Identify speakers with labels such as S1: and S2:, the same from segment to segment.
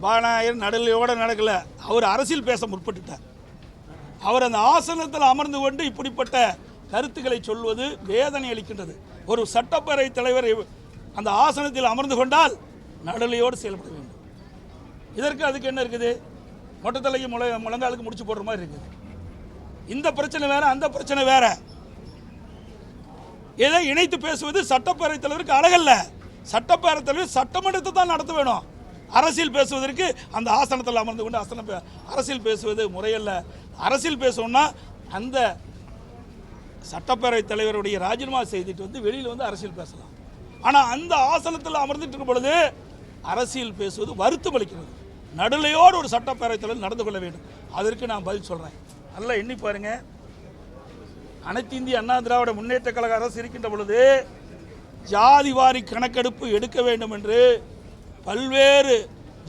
S1: சபாநாயகர் நடலையோடு நடக்கலை. அவர் அரசியல் பேச முற்பட்டுட்டார். அவர் அந்த ஆசனத்தில் அமர்ந்து கொண்டு இப்படிப்பட்ட கருத்துக்களை சொல்வது வேதனை அளிக்கின்றது. ஒரு சட்டப்பேரவை தலைவர் அந்த ஆசனத்தில் அமர்ந்து கொண்டால் நடுநிலையோடு செயல்பட வேண்டும். இதற்கு அதுக்கு என்ன இருக்குது? மொட்டத்தலைக்கு முளை முழங்காலுக்கு முடிச்சு போடுற மாதிரி இருக்குது. இந்த பிரச்சனை வேற அந்த பிரச்சனை வேற. இதை இணைத்து பேசுவது சட்டப்பேரவை தலைவருக்கு அழகல்ல. சட்டப்பேரவை தலைவர் சட்டமன்றத்தை தான் நடத்த வேணும். அரசியல் பேசுவதற்கு அந்த ஆசனத்தில் அமர்ந்து கொண்டு ஆசனம் பே- அரசியல் பேசுவது முறையல்ல. அரசியல் பேசணும்னா அந்த சட்டப்பேரவைத் தலைவருடைய ராஜினாமா செய்துட்டு வந்து வெளியில் வந்து அரசியல் பேசலாம். ஆனால் அந்த ஆசனத்தில் அமர்ந்துட்டு இருக்கும் பொழுது அரசியல் பேசுவது வருத்தம் அளிக்கிறது. நடுநிலையோடு ஒரு சட்டப்பேரவை தலைவர் நடந்து கொள்ள வேண்டும். அதற்கு நான் பதில் சொல்கிறேன் நல்லா எண்ணி பாருங்கள் அனைத்து இந்திய அண்ணா திராவிட முன்னேற்ற கழக அரசு இருக்கின்ற பொழுது ஜாதி வாரி கணக்கெடுப்பு எடுக்க வேண்டும் என்று பல்வேறு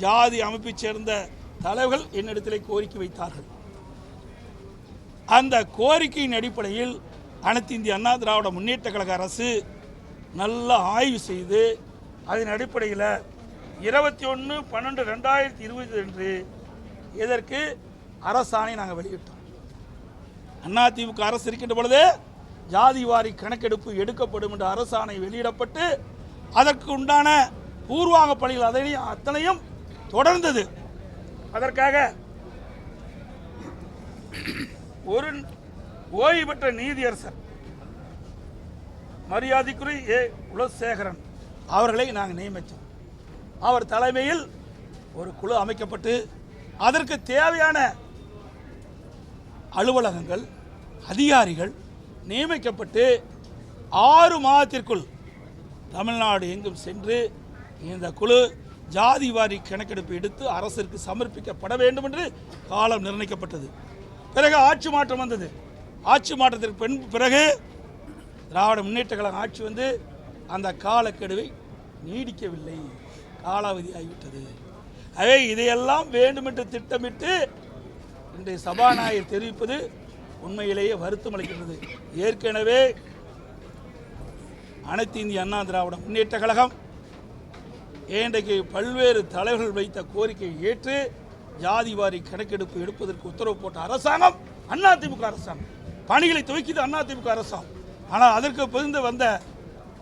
S1: ஜாதி அமைப்பைச் சேர்ந்த தலைவர்கள் என்னிடத்தில் கோரிக்கை வைத்தார்கள். அந்த கோரிக்கையின் அடிப்படையில் அனைத்து இந்திய அண்ணா திராவிட முன்னேற்ற கழக அரசு நல்ல ஆய்வு செய்து அதன் அடிப்படையில் இருபத்தி ஒன்று பன்னெண்டு ரெண்டாயிரத்தி இருபது அன்று இதற்கு அரசாணை நாங்கள் வெளியிட்டோம். அதிமுக அரசு இருக்கின்ற பொழுது ஜாதி வாரி கணக்கெடுப்பு எடுக்கப்படும் என்ற அரசாணை வெளியிடப்பட்டு அதற்கு உண்டான பூர்வாங்க பணிகள் அதையும் அத்தனையும் தொடர்ந்தது. அதற்காக ஒரு ஓய்வு பெற்ற நீதியரசர் மரியாதைக்குரிய ஏ. குலசேகரன் அவர்களை நாங்கள் நியமித்தோம். அவர் தலைமையில் ஒரு குழு அமைக்கப்பட்டு அதற்கு தேவையான அலுவலகங்கள் அதிகாரிகள் நியமிக்கப்பட்டு ஆறு மாதத்திற்குள் தமிழ்நாடு எங்கும் சென்று இந்த குழு ஜாதி வாரி கணக்கெடுப்பு எடுத்து அரசிற்கு சமர்ப்பிக்கப்பட வேண்டும் என்று காலம் நிர்ணயிக்கப்பட்டது. பிறகு ஆட்சி மாற்றம் வந்தது. ஆட்சி மாற்றத்திற்கு பின் பிறகு திராவிட முன்னேற்ற கழகம் ஆட்சி வந்து அந்த காலக்கெடுவை நீடிக்கவில்லை. காலாவதி ஆகிவிட்டது ஆகவே இதையெல்லாம் வேண்டுமென்று திட்டமிட்டு இன்றைய சபாநாயகர் தெரிவிப்பது உண்மையிலேயே வருத்தம் அளிக்கின்றது. ஏற்கனவே அனைத்து இந்திய அண்ணா திராவிட முன்னேற்ற கழகம் இன்றைக்கு பல்வேறு தலைவர்கள் வைத்த கோரிக்கையை ஏற்று ஜாதி வாரி கணக்கெடுப்பு எடுப்பதற்கு உத்தரவு போட்ட அரசாங்கம் அதிமுக அரசாங்கம். பணிகளை துவக்கியது அதிமுக அரசாங்கம். ஆனால் அதற்கு பிறந்து வந்த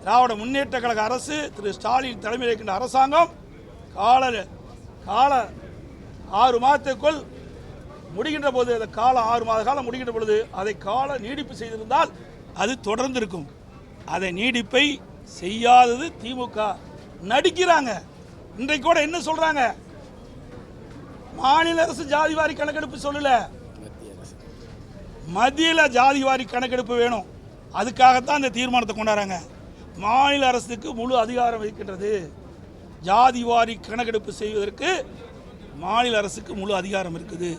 S1: திராவிட முன்னேற்ற கழக அரசு திரு ஸ்டாலின் தலைமையில் இருக்கின்ற அரசாங்கம் கால கால ஆறு மாதத்துக்குள் முடிகின்ற போது அந்த காலம் ஆறு மாத காலம் முடிகின்ற பொழுது அதை கால நீடிப்பு செய்திருந்தால் அது தொடர்ந்து இருக்கும் அதை நீடிப்பை செய்யாதது திமுக நடிக்கிறாங்க. இன்றைக்கு கூட என்ன சொல்றாங்க? மாநில அரசு ஜாதிவாரி கணக்கெடுப்பு சொல்லல. மத்தியில் ஜாதிவாரி கணக்கெடுப்பு வேணும். அதுக்காகத்தான் இந்த தீர்மானத்தை கொண்டாடுறாங்க. மாநில அரசுக்கு முழு அதிகாரம் இருக்கின்றது. ஜாதிவாரி கணக்கெடுப்பு செய்வதற்கு மாநில அரசுக்கு முழு அதிகாரம் இருக்குது.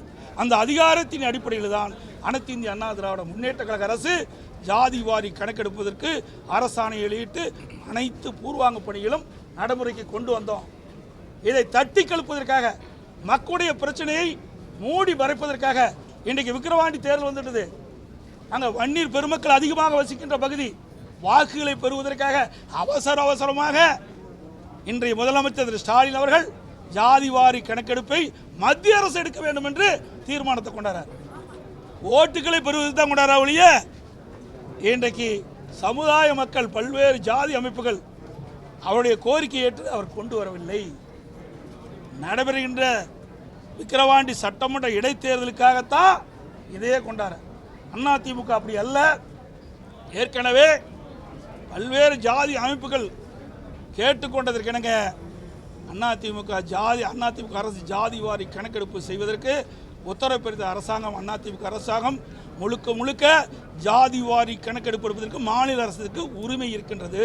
S1: அந்த அதிகாரத்தின் அடிப்படையில் தான் அனைத்து இந்திய அண்ணா திராவிட முன்னேற்ற கழக அரசு ஜாதி வாரி கணக்கெடுப்பதற்கு அரசாணை வெளியிட்டு அனைத்து பூர்வாங்க பணிகளும் நடைமுறைக்கு கொண்டு வந்தோம். இதை தட்டி கழிப்பதற்காக மக்களுடைய பிரச்சனையை மூடி மறைப்பதற்காக இன்றைக்கு விக்கிரவாண்டி தேர்தல் வந்துட்டது. அங்கே வன்னீர் பெருமக்கள் அதிகமாக வசிக்கின்ற பகுதி வாக்குகளை பெறுவதற்காக அவசர அவசரமாக இன்றைய முதலமைச்சர் திரு ஸ்டாலின் அவர்கள் ஜாதிவாரி கணக்கெடுப்பை மத்திய அரசு எடுக்க வேண்டும் என்று தீர்மானத்தை கொண்டாரார். ஓட்டுகளை பெறுவது தான் கொண்டாரா ஒழிய இன்றைக்கு சமுதாய மக்கள் பல்வேறு ஜாதி அமைப்புகள் அவருடைய கோரிக்கையை ஏற்று அவர் கொண்டு வரவில்லை. நடைபெறுகின்ற விக்கிரவாண்டி சட்டமன்ற இடைத்தேர்தலுக்காகத்தான் இதையே கொண்டார. திமுக அப்படி அல்ல. ஏற்கனவே பல்வேறு ஜாதி அமைப்புகள் கேட்டுக்கொண்டதற்கிணங்க அதிமுக ஜாதி அதிமுக அரசு ஜாதி வாரி கணக்கெடுப்பு செய்வதற்கு உத்தரவு பிறந்த அரசாங்கம் அதிமுக அரசாங்கம் முழுக்க முழுக்க ஜாதி வாரி கணக்கெடுப்பு எடுப்பதற்கு மாநில அரசுக்கு உரிமை இருக்கின்றது.